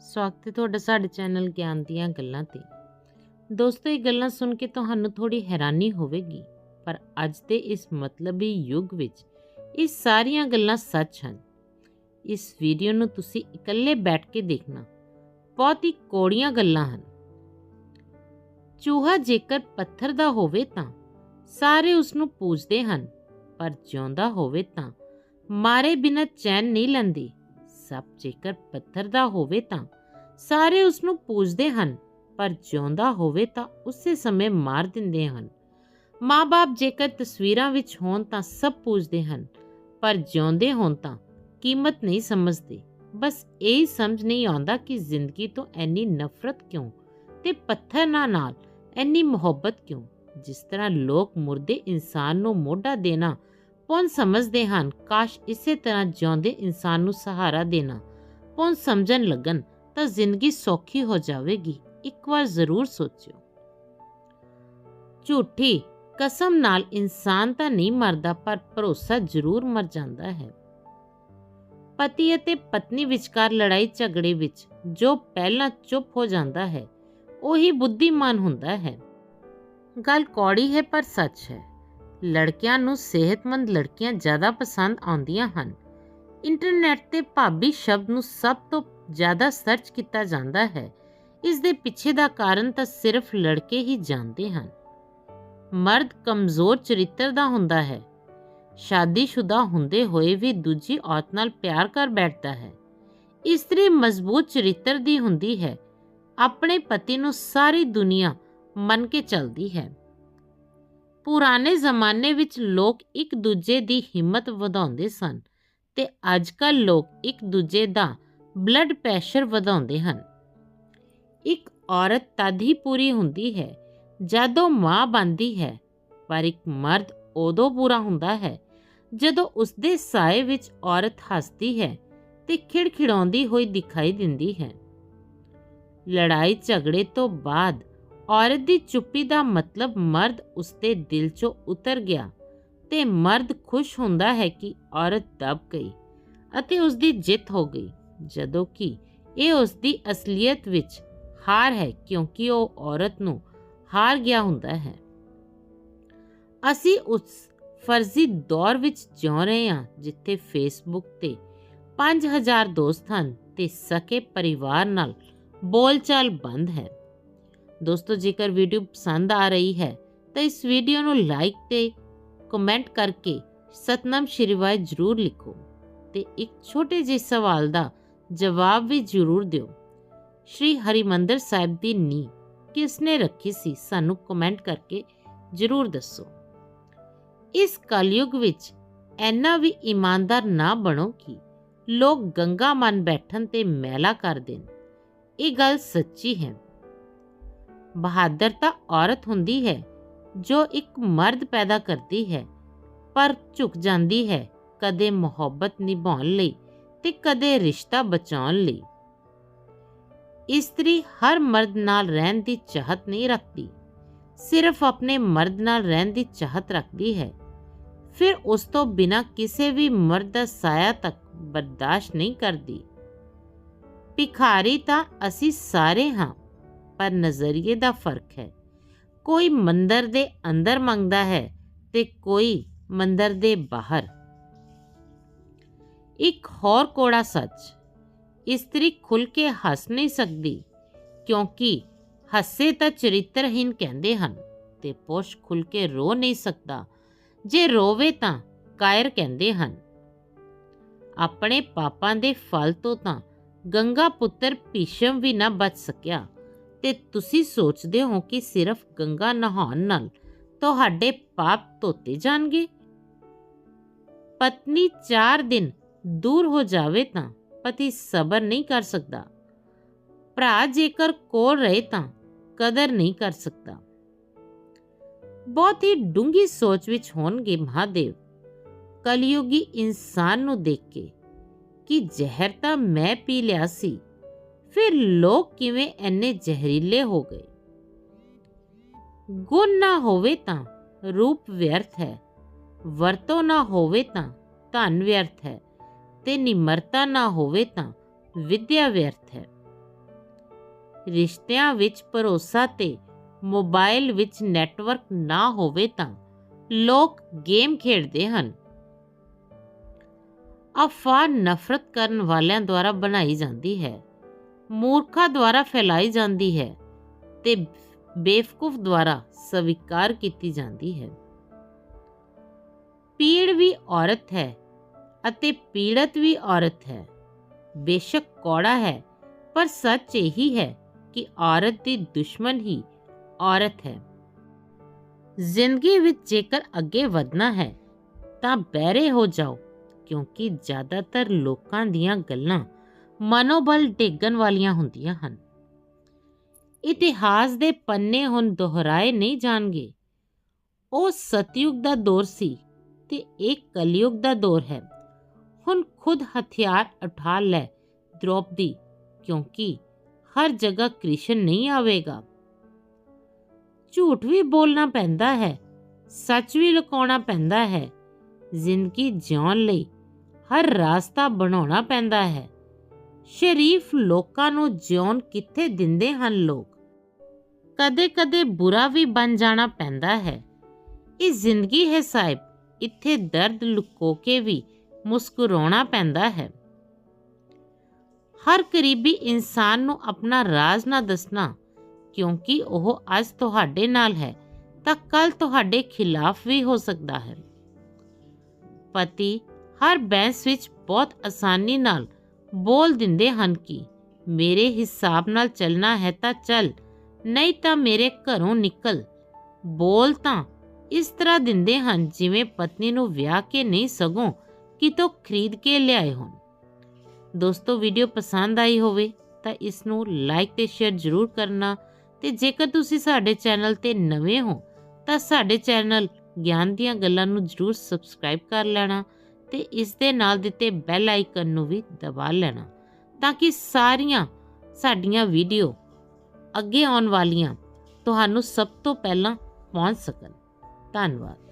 ਸਵਾਗਤ ਹੈ ਤੁਹਾਡਾ ਸਾਡੇ ਚੈਨਲ ਗਿਆਨ ਦੀਆਂ ਗੱਲਾਂ ਤੇ। ਦੋਸਤੋ, ਇਹ ਗੱਲਾਂ ਸੁਣ ਕੇ ਤੁਹਾਨੂੰ ਥੋੜੀ ਹੈਰਾਨੀ ਹੋਵੇਗੀ, ਪਰ ਅੱਜ ਦੇ ਇਸ ਮਤਲਬੀ ਯੁੱਗ ਵਿੱਚ ਇਹ ਸਾਰੀਆਂ ਗੱਲਾਂ ਸੱਚ ਹਨ। ਇਸ ਵੀਡੀਓ ਨੂੰ ਤੁਸੀਂ ਇਕੱਲੇ ਬੈਠ ਕੇ ਦੇਖਣਾ ਬਹੁਤ ਹੀ ਕੋੜੀਆਂ ਗੱਲਾਂ ਹਨ। ਚੂਹਾ ਜੇਕਰ ਪੱਥਰ ਦਾ ਹੋਵੇ ਤਾਂ ਸਾਰੇ ਉਸ ਨੂੰ ਪੂਜਦੇ ਹਨ, ਪਰ ਜਿਉਂਦਾ ਹੋਵੇ ਤਾਂ ਮਾਰੇ ਬਿਨਾਂ ਚੈਨ ਨਹੀਂ ਲੈਂਦੀ। ਸੱਪ ਜੇਕਰ ਪੱਥਰ ਦਾ ਹੋਵੇ ਤਾਂ। ਸਾਰੇ ਉਸ ਨੂੰ ਪੂਜਦੇ ਹਨ, ਪਰ ਜਿਉਂਦਾ ਹੋਵੇ ਤਾਂ ਉਸੇ ਸਮੇਂ ਮਾਰ ਦਿੰਦੇ ਹਨ। ਮਾਪੇ ਜੇਕਰ ਤਸਵੀਰਾਂ ਵਿੱਚ ਹੋਣ ਤਾਂ ਸਭ ਪੂਜਦੇ ਹਨ, ਪਰ ਜਿਉਂਦੇ ਹੋਣ ਤਾਂ ਕੀਮਤ ਨਹੀਂ ਸਮਝਦੇ। ਬਸ ਇਹ ਸਮਝ ਨਹੀਂ ਆਉਂਦਾ ਕਿ ਜ਼ਿੰਦਗੀ ਤੋਂ ਐਨੀ ਨਫ਼ਰਤ ਕਿਉਂ ਤੇ ਪੱਥਰ ਨਾਲ ਐਨੀ ਮੁਹੱਬਤ ਕਿਉਂ। ਜਿਸ ਤਰ੍ਹਾਂ ਲੋਕ ਮੁਰਦੇ ਇਨਸਾਨ ਨੂੰ ਮੋਢਾ ਦੇਣਾ ਪੁੰਨ ਸਮਝਦੇ ਹਨ, ਕਾਸ਼ ਇਸੇ ਤਰ੍ਹਾਂ ਜਿਉਂਦੇ ਇਨਸਾਨ ਨੂੰ ਸਹਾਰਾ ਦੇਣਾ। ਪੁੰਨ ਸਮਝਣ ਲੱਗਣ ਤਾਂ ਜ਼ਿੰਦਗੀ ਸੌਖੀ ਹੋ ਜਾਵੇਗੀ, ਇੱਕ ਵਾਰ ਜ਼ਰੂਰ ਸੋਚਿਓ। ਝੂਠੀ ਕਸਮ ਨਾਲ ਇਨਸਾਨ ਤਾਂ ਨਹੀਂ ਮਰਦਾ, ਪਰ ਭਰੋਸਾ ਜ਼ਰੂਰ ਮਰ ਜਾਂਦਾ ਹੈ। ਪਤੀ ਅਤੇ ਪਤਨੀ ਵਿਚਕਾਰ ਲੜਾਈ ਝਗੜੇ ਵਿੱਚ ਜੋ ਪਹਿਲਾਂ ਚੁੱਪ ਹੋ ਜਾਂਦਾ ਹੈ, ਉਹੀ ਬੁੱਧੀਮਾਨ ਹੁੰਦਾ ਹੈ। ਗੱਲ ਕੌੜੀ ਹੈ, ਪਰ ਸੱਚ ਹੈ। ਲੜਕਿਆਂ ਨੂੰ ਸਿਹਤਮੰਦ ਲੜਕੀਆਂ ਜ਼ਿਆਦਾ ਪਸੰਦ ਆਉਂਦੀਆਂ ਹਨ। ਇੰਟਰਨੈਟ ਤੇ ਭਾਬੀ ਸ਼ਬਦ ਨੂੰ ਸਭ ਤੋਂ ਜ਼ਿਆਦਾ ਸਰਚ ਕੀਤਾ ਜਾਂਦਾ ਹੈ। ਇਸ ਦੇ ਪਿੱਛੇ ਦਾ ਕਾਰਨ ਤਾਂ ਸਿਰਫ ਲੜਕੇ ਹੀ ਜਾਣਦੇ ਹਨ। ਮਰਦ ਕਮਜ਼ੋਰ ਚਰਿੱਤਰ ਦਾ ਹੁੰਦਾ ਹੈ। ਸ਼ਾਦੀशुदा ਹੁੰਦੇ ਹੋਏ ਵੀ ਦੂਜੀ ਔਰਤ ਨਾਲ ਪਿਆਰ ਕਰ ਬੈਠਦਾ ਹੈ। ਇਸਤਰੀ ਮਜ਼ਬੂਤ ਚਰਿੱਤਰ ਦੀ ਹੁੰਦੀ ਹੈ। ਆਪਣੇ ਪਤੀ ਨੂੰ ਸਾਰੀ ਦੁਨੀਆ ਮੰਨ ਕੇ ਚੱਲਦੀ ਹੈ। ਪੁਰਾਣੇ ਜ਼ਮਾਨੇ ਵਿੱਚ ਲੋਕ ਇੱਕ ਦੂਜੇ ਦੀ ਹਿੰਮਤ ਵਧਾਉਂਦੇ ਸਨ ਤੇ ਅੱਜਕੱਲ ਲੋਕ ਇੱਕ ਦੂਜੇ ਦਾ ਬਲੱਡ ਪ੍ਰੈਸ਼ਰ ਵਧਾਉਂਦੇ ਹਨ। ਇੱਕ ਔਰਤ ਤਦ ਹੀ ਪੂਰੀ ਹੁੰਦੀ ਹੈ ਜਦੋਂ ਮਾਂ ਬਣਦੀ ਹੈ, ਪਰ ਇੱਕ ਮਰਦ ਉਦੋਂ ਪੂਰਾ ਹੁੰਦਾ ਹੈ ਜਦੋਂ ਉਸਦੇ ਸਾਏ ਵਿੱਚ ਔਰਤ ਹੱਸਦੀ ਹੈ ਤੇ ਖਿੜਖਿੜਾਉਂਦੀ ਹੋਈ ਦਿਖਾਈ ਦਿੰਦੀ ਹੈ। ਲੜਾਈ ਝਗੜੇ ਤੋਂ ਬਾਅਦ ਔਰਤ ਦੀ ਚੁੱਪੀ ਦਾ ਮਤਲਬ ਮਰਦ ਉਸਦੇ ਦਿਲ 'ਚੋਂ ਉਤਰ ਗਿਆ ਤੇ ਮਰਦ ਖੁਸ਼ ਹੁੰਦਾ ਹੈ ਕਿ ਔਰਤ ਦਬ ਗਈ ਅਤੇ ਉਸਦੀ ਜਿੱਤ ਹੋ ਗਈ, ਜਦੋਂ ਕਿ ਇਹ ਉਸਦੀ ਅਸਲੀਅਤ ਵਿੱਚ ਹਾਰ ਹੈ ਕਿਉਂਕਿ ਉਹ ਔਰਤ ਨੂੰ ਹਾਰ ਗਿਆ ਹੁੰਦਾ ਹੈ। ਅਸੀਂ ਉਸ ਫਰਜ਼ੀ ਦੌਰ ਵਿੱਚ ਜਿਉ ਰਹੇ ਹਾਂ ਜਿੱਥੇ ਫੇਸਬੁੱਕ ਤੇ 5000 ਦੋਸਤ ਹਨ ਤੇ ਸਕੇ ਪਰਿਵਾਰ ਨਾਲ ਬੋਲਚਾਲ ਬੰਦ ਹੈ। ਦੋਸਤੋ, ਜੇਕਰ ਵੀਡੀਓ ਪਸੰਦ ਆ ਰਹੀ ਹੈ, ਤਾਂ ਇਸ ਵੀਡੀਓ ਨੂੰ ਲਾਈਕ ਤੇ ਕਮੈਂਟ ਕਰਕੇ ਸਤਨਾਮ ਸ਼੍ਰੀ ਵਾਹਿ ਜਰੂਰ ਲਿਖੋ ਤੇ ਇੱਕ ਛੋਟੇ ਜਿਹੇ ਸਵਾਲ ਦਾ ਜਵਾਬ ਵੀ ਜਰੂਰ ਦਿਓ। ਸ਼੍ਰੀ ਹਰਿਮੰਦਰ ਸਾਹਿਬ ਦੀ ਨੀਂਹ ਕਿਸ ਨੇ ਰੱਖੀ ਸੀ, ਸਾਨੂੰ ਕਮੈਂਟ ਕਰਕੇ ਜਰੂਰ ਦੱਸੋ। ਇਸ ਕਲਯੁਗ ਵਿੱਚ ਐਨਾ ਵੀ ਇਮਾਨਦਾਰ ਨਾ ਬਣੋ ਕਿ ਲੋਕ ਗੰਗਾ ਮਨ ਬੈਠਣ ਤੇ ਮੈਲਾ ਕਰ ਦੇਣ। ਇਹ ਗੱਲ ਸੱਚੀ ਹੈ। ਬਹਾਦਰ ਤਾਂ ਔਰਤ ਹੁੰਦੀ ਹੈ, ਜੋ ਇੱਕ ਮਰਦ ਪੈਦਾ ਕਰਦੀ ਹੈ, ਪਰ ਝੁਕ ਜਾਂਦੀ ਹੈ ਕਦੇ ਮੁਹੱਬਤ ਨਿਭਾਉਣ ਲਈ ਤੇ ਕਦੇ ਰਿਸ਼ਤਾ ਬਚਾਉਣ ਲਈ। ਇਸਤਰੀ ਹਰ ਮਰਦ ਨਾਲ ਰਹਿਣ ਦੀ ਚਾਹਤ ਨਹੀਂ ਰੱਖਦੀ, ਸਿਰਫ ਆਪਣੇ ਮਰਦ ਨਾਲ ਰਹਿਣ ਦੀ ਚਾਹਤ ਰੱਖਦੀ ਹੈ। ਫਿਰ ਉਸ ਤੋਂ ਬਿਨਾ ਕਿਸੇ ਵੀ ਮਰਦ ਦਾ ਸਾਇਆ ਤੱਕ ਬਰਦਾਸ਼ਤ ਨਹੀਂ ਕਰਦੀ। ਭਿਖਾਰੀ ਤਾਂ ਅਸੀਂ ਸਾਰੇ ਹਾਂ। ਪਰ ਨਜ਼ਰੀਏ ਦਾ ਫ਼ਰਕ ਹੈ। ਕੋਈ ਮੰਦਰ ਦੇ ਅੰਦਰ ਮੰਗਦਾ ਹੈ ਤੇ ਕੋਈ ਮੰਦਰ ਦੇ ਬਾਹਰ। ਇੱਕ ਹੋਰ ਕੋੜਾ ਸੱਚ, ਇਸਤਰੀ ਖੁੱਲ ਕੇ ਹੱਸ ਨਹੀਂ ਸਕਦੀ ਕਿਉਂਕਿ ਹੱਸੇ ਤਾਂ ਚਰਿੱਤਰਹੀਨ ਕਹਿੰਦੇ ਹਨ ਤੇ ਪੁਰਸ਼ ਖੁੱਲ ਕੇ ਰੋ ਨਹੀਂ ਸਕਦਾ। ਜੇ ਰੋਵੇ ਤਾਂ ਕਾਇਰ ਕਹਿੰਦੇ ਹਨ, ਆਪਣੇ ਪਾਪਾਂ ਦੇ ਫਲ ਤੋਂ ਤਾਂ ਗੰਗਾ ਪੁੱਤਰ ਭੀਸ਼ਮ ਵੀ ਨਾ ਬਚ ਸਕਿਆ। ਤੇ ਤੁਸੀਂ ਸੋਚਦੇ ਹੋ ਕਿ ਸਿਰਫ ਗੰਗਾ ਨਹਾਉਣ ਨਾਲ ਤੁਹਾਡੇ ਪਾਪ ਧੋਤੇ ਜਾਣਗੇ? ਪਤਨੀ 4 ਦਿਨ ਦੂਰ ਹੋ ਜਾਵੇ ਤਾਂ ਪਤੀ ਸਬਰ ਨਹੀਂ ਕਰ ਸਕਦਾ। ਭਰਾ ਜੇਕਰ ਕੋਲ ਰਹੇ ਤਾਂ ਕਦਰ ਨਹੀਂ ਕਰ ਸਕਦਾ। ਬਹੁਤ ਹੀ ਡੂੰਗੀ ਸੋਚ ਵਿੱਚ ਹੋਣਗੇ ਮਹਾਦੇਵ। ਕਲਯੁਗੀ ਇਨਸਾਨ ਨੂੰ ਦੇਖ ਕੇ ਕਿ ਜ਼ਹਿਰ ਤਾਂ ਮੈਂ ਪੀ ਲਿਆ ਸੀ ਫਿਰ ਲੋਕ ਕਿਵੇਂ ਐਨੇ ਜ਼ਹਿਰੀਲੇ ਹੋ ਗਏ? ਗੁਣ ਨਾ ਹੋਵੇ ਤਾਂ ਰੂਪ ਵਿਅਰਥ ਹੈ, ਵਰਤੋਂ ਨਾ ਹੋਵੇ ਤਾਂ ਧਨ ਵਿਅਰਥ ਹੈ ਤੇ ਨਿਮਰਤਾ ਨਾ ਹੋਵੇ ਤਾਂ ਵਿਦਿਆ ਵਿਅਰਥ ਹੈ। ਰਿਸ਼ਤਿਆਂ ਵਿੱਚ ਭਰੋਸਾ ਤੇ ਮੋਬਾਈਲ ਵਿੱਚ ਨੈਟਵਰਕ ਨਾ ਹੋਵੇ ਤਾਂ ਲੋਕ ਗੇਮ ਖੇਡਦੇ ਹਨ। ਅਫਵਾਹ ਨਫ਼ਰਤ ਕਰਨ ਵਾਲਿਆਂ ਦੁਆਰਾ ਬਣਾਈ ਜਾਂਦੀ ਹੈ। ਮੂਰਖਾਂ ਦੁਆਰਾ ਫੈਲਾਈ ਜਾਂਦੀ ਹੈ ਤੇ ਬੇਵਕੂਫ ਦੁਆਰਾ ਸਵੀਕਾਰ ਕੀਤੀ ਜਾਂਦੀ ਹੈ। ਪੀੜ ਵੀ ਔਰਤ ਹੈ ਅਤੇ ਪੀੜਤ ਵੀ ਔਰਤ ਹੈ। ਬੇਸ਼ੱਕ ਕੌੜਾ ਹੈ, ਪਰ ਸੱਚ ਇਹੀ ਹੈ ਕਿ ਔਰਤ ਦੀ ਦੁਸ਼ਮਣ ਹੀ ਔਰਤ ਹੈ। ਜ਼ਿੰਦਗੀ ਵਿੱਚ ਜੇਕਰ ਅੱਗੇ ਵਧਣਾ ਹੈ, ਤਾਂ ਬਹਿਰੇ ਹੋ ਜਾਓ, ਕਿਉਂਕਿ ਜ਼ਿਆਦਾਤਰ ਲੋਕਾਂ ਦੀਆਂ ਗੱਲਾਂ ਮਨੋਬਲ ਡੇਗਣ ਵਾਲੀਆਂ ਹੁੰਦੀਆਂ ਹਨ। ਇਤਿਹਾਸ ਦੇ ਪੰਨੇ ਹੁਣ ਦੁਹਰਾਏ ਨਹੀਂ ਜਾਣਗੇ। ਉਹ ਸਤਯੁਗ ਦਾ ਦੌਰ ਸੀ ਤੇ ਇਹ ਕਲਯੁਗ ਦਾ ਦੌਰ ਹੈ। ਹੁਣ ਖੁਦ ਹਥਿਆਰ ਉਠਾ ਲੈ ਦ੍ਰੋਪਦੀ, ਕਿਉਂਕਿ ਹਰ ਜਗ੍ਹਾ ਕ੍ਰਿਸ਼ਨ ਨਹੀਂ ਆਵੇਗਾ। ਝੂਠ ਵੀ ਬੋਲਣਾ ਪੈਂਦਾ ਹੈ, ਸੱਚ ਵੀ ਲੁਕਾਉਣਾ ਪੈਂਦਾ ਹੈ। ਜ਼ਿੰਦਗੀ ਜਿਉਣ ਲਈ ਹਰ ਰਾਸਤਾ ਬਣਾਉਣਾ ਪੈਂਦਾ ਹੈ। ਸ਼ਰੀਫ ਲੋਕਾਂ ਨੂੰ ਜਿਉਣ ਕਿੱਥੇ ਦਿੰਦੇ ਹਨ ਲੋਕ? ਕਦੇ-ਕਦੇ ਬੁਰਾ ਵੀ ਬਣ ਜਾਣਾ ਪੈਂਦਾ ਹੈ। ਇਹ ਜ਼ਿੰਦਗੀ ਹੈ ਸਾਹਿਬ, ਇੱਥੇ ਦਰਦ ਲੁਕੋ ਕੇ ਵੀ ਮੁਸਕਰਾਉਣਾ ਪੈਂਦਾ ਹੈ। ਹਰ ਕਰੀਬੀ ਇਨਸਾਨ ਨੂੰ ਆਪਣਾ ਰਾਜ਼ ਨਾ ਦੱਸਣਾ, ਕਿਉਂਕਿ ਉਹ ਅੱਜ ਤੁਹਾਡੇ ਨਾਲ ਹੈ, ਤਾਂ ਕੱਲ ਤੁਹਾਡੇ ਖਿਲਾਫ ਵੀ ਹੋ ਸਕਦਾ ਹੈ। ਪਤੀ, ਹਰ ਬੈਂਸ ਵਿੱਚ ਬਹੁਤ ਆਸਾਨੀ ਨਾਲ ਬੋਲ ਦਿੰਦੇ ਹਨ ਕਿ ਮੇਰੇ ਹਿਸਾਬ ਨਾਲ ਚੱਲਣਾ ਹੈ ਤਾਂ ਚੱਲ, ਨਹੀਂ ਤਾਂ ਮੇਰੇ ਘਰੋਂ ਨਿਕਲ। ਬੋਲ ਤਾਂ ਇਸ ਤਰ੍ਹਾਂ ਦਿੰਦੇ ਹਨ ਜਿਵੇਂ ਪਤਨੀ ਨੂੰ ਵਿਆਹ ਕੇ ਨਹੀਂ ਸਗੋਂ ਕਿਤੋਂ ਖਰੀਦ ਕੇ ਲਿਆਏ ਹੋਣ। ਦੋਸਤੋ ਵੀਡੀਓ ਪਸੰਦ ਆਈ ਹੋਵੇ ਤਾਂ ਇਸ ਨੂੰ ਲਾਈਕ ਤੇ ਸ਼ੇਅਰ ਜ਼ਰੂਰ ਕਰਨਾ ਤੇ ਜੇਕਰ ਤੁਸੀਂ ਸਾਡੇ ਚੈਨਲ ਤੇ ਨਵੇਂ ਹੋ ਤਾਂ ਸਾਡੇ ਚੈਨਲ ਗਿਆਨ ਦੀਆਂ ਗੱਲਾਂ ਨੂੰ ਜ਼ਰੂਰ ਸਬਸਕ੍ਰਾਈਬ ਕਰ ਲੈਣਾ। ਤੇ ਇਸ ਦੇ ਨਾਲ ਦਿੱਤੇ ਬੈਲ ਆਈਕਨ ਨੂੰ ਵੀ ਦਬਾ ਲੈਣਾ ਤਾਂ ਕਿ ਸਾਰੀਆਂ ਸਾਡੀਆਂ ਵੀਡੀਓ ਅੱਗੇ ਆਉਣ ਵਾਲੀਆਂ ਤੁਹਾਨੂੰ ਸਭ ਤੋਂ ਪਹਿਲਾਂ ਪਹੁੰਚ ਸਕਣ। ਧੰਨਵਾਦ।